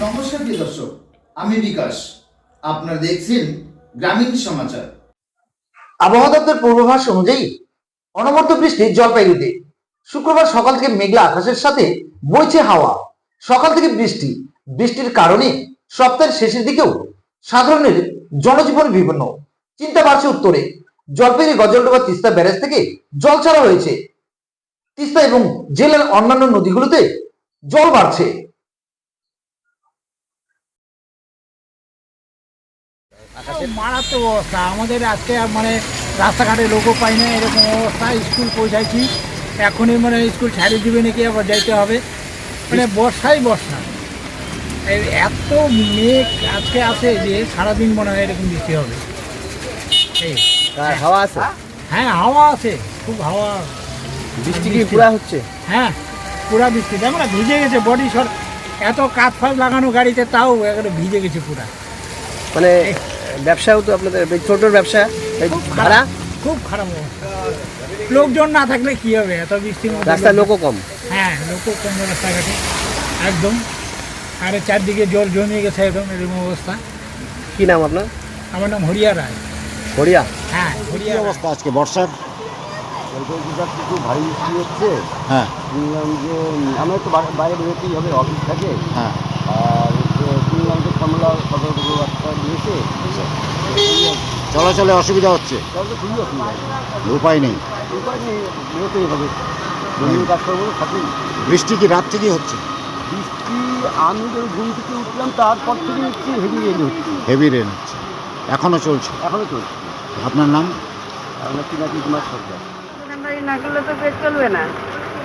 নমস্কার প্রিয় দর্শক, আমি বিকাশ। আপনারা দেখছেন গ্রামীণ সমাচার। আবহাওয়া দপ্তর পূর্বাভাস অনুযায়ী অনবরত বৃষ্টি জলপাইগুড়িতে। শুক্রবার সকাল থেকে মেঘলা আকাশের সাথে বইছে হাওয়া। সকাল থেকে বৃষ্টি। বৃষ্টির কারণে সপ্তাহের শেষের দিকেও সাধারণের জনজীবন বিপন্ন। চিন্তা বাড়ছে উত্তরে। জলপাইগুড়ি গজলডোবা তিস্তা ব্যারেজ থেকে জল ছাড়া হয়েছে। তিস্তা এবং জেলার অন্যান্য নদীগুলোতে জল বাড়ছে। মারাত্মক অবস্থা। আমাদের আজকে মানে রাস্তাঘাটে লোকও পাই না, এরকম অবস্থা। স্কুল পৌঁছাইছি। এখনই মানে স্কুল ছাড়িয়ে দিবে নাকি আবার যাইতে হবে। মানে বর্ষাই বর্ষা। এত মেঘ আজকে আছে যে সারাদিন মনে হয় এরকম দিতে হবে। এই। হাওয়া আছে। হ্যাঁ হাওয়া আছে খুব হাওয়া। বৃষ্টি কি পুরা হচ্ছে? হ্যাঁ পুরা বৃষ্টি। দেখো না ভিজে গেছে বডি সর এত কাঠ ফাঁস লাগানো গাড়িতে তাও একবারে ভিজে গেছে পুরা। মানে ব্যবসাও তো আপনাদের ছোট ব্যবসা ভাড়া খারাপ খুব খারাপ অবস্থা। লোকজন না থাকলে কি হবে? এত রাস্তায় লোক- লোকও কম। হ্যাঁ লোকও কম রাস্তাঘাটে। একদম। আরে চারদিকে জল জমিয়ে গেছে একদম এরকম অবস্থা। কি নাম আপনার? আমার নাম হরিয়া রায়। হরিয়া? হ্যাঁ অবস্থা আজকে? বর্ষার ভারী বৃষ্টি হচ্ছে। হ্যাঁ। শুনলাম যে আমরা তো বাইরে বেরোতেই হবে অফিস থাকে। হ্যাঁ। আর হচ্ছে শুনলাম যে কমলা সদর পুরো দিয়েছে। চলাচলে অসুবিধা হচ্ছে? উপায় নেই। উপায় নেই বেরোতেই হবে। কাজ করব বৃষ্টি কি রাত থেকেই হচ্ছে? বৃষ্টি আমি যখন ঘুম থেকে উঠলাম তারপর থেকে হচ্ছে হেভি রেল হচ্ছে। হেভি রেন হচ্ছে। এখনও চলছে? এখনও চলছে। আপনার নাম? আমরা তিনাকি কুমার সরকার? জানুয়ারি না করলে তো পেট চলবে না।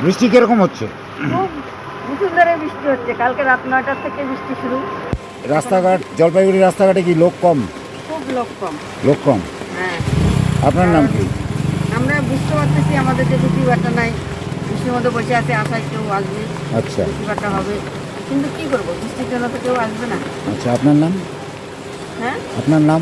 বৃষ্টি কীরকম হচ্ছে? খুব ধরে বৃষ্টি হচ্ছে। কালকে রাত নয়টার থেকে বৃষ্টি শুরু। রাস্তাঘাট জলপাইগুড়ি রাস্তাঘাটে কি লোক কম? খুব লোক কম। লোক কম? হ্যাঁ। আপনার নাম কি? আমরা বুঝতে পারতেছি আমাদের যে বৃষ্টি বাটা নাই। বৃষ্টির মধ্যে বসে আছে আশায় কেউ আসবে। আচ্ছা। বৃষ্টি বাটা হবে। কিন্তু কি করব? বৃষ্টির জন্য তো কেউ আসবে না। আচ্ছা আপনার নাম? হ্যাঁ? আপনার নাম?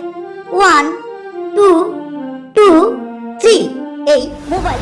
one two two three এই মোবাইল